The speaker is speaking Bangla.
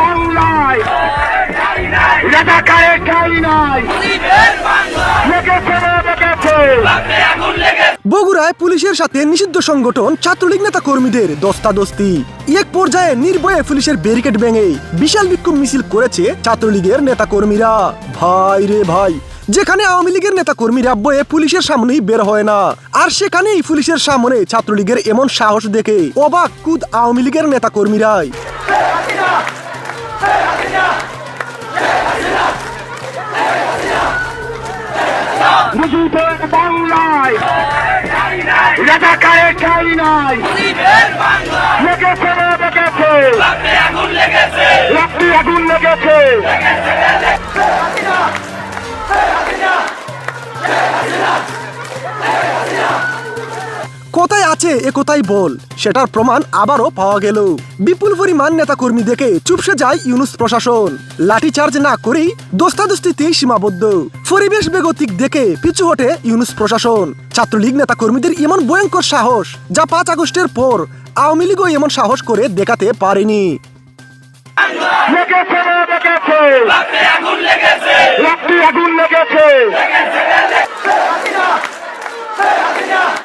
বাংলায়। নাই। বগুড়ায় পুলিশের সাথে নিষিদ্ধ সংগঠন ছাত্রলীগ নেতা কর্মীদের দস্তাদস্তি। এক পর্যায়ে নির্ভয়ে পুলিশের ব্যারিকেড ভেঙে বিশাল বিক্ষোভ মিছিল করেছে ছাত্রলীগের নেতা কর্মীরা ভাই রে ভাই, যেখানে আওয়ামী লীগের নেতা কর্মীরা বয়ে পুলিশের সামনেই বের হয় না, আর সেখানেই পুলিশের সামনে ছাত্রলীগের এমন সাহস দেখে অবাক কুদ আওয়ামী লীগের নেতা কর্মীরাই মুজিবের বাংলায় রাজাকারের ঠাই নাই লেগেছে লেগেছে রাত্রি আগুন লেগেছে কোথায় আছে এ কোথায় বল? সেটার প্রমাণ আবারও পাওয়া গেল। বিপুল পরিমাণ নেতাকর্মী দেখে চুপসে যায় ইউনুস প্রশাসন। লাঠিচার্জ না করেই দোস্তাদস্তিতেই সীমাবদ্ধ। পরিবেশ বেগতিক দেখে পিছু হটে ইউনুস প্রশাসন। ছাত্রলীগ নেতাকর্মীদের এমন ভয়ঙ্কর সাহস যা পাঁচ আগস্টের পর আওয়ামী লীগও এমন সাহস করে দেখাতে পারেনি। লেগেছে লেগেছে। রাত্রি আগুন লেগেছে।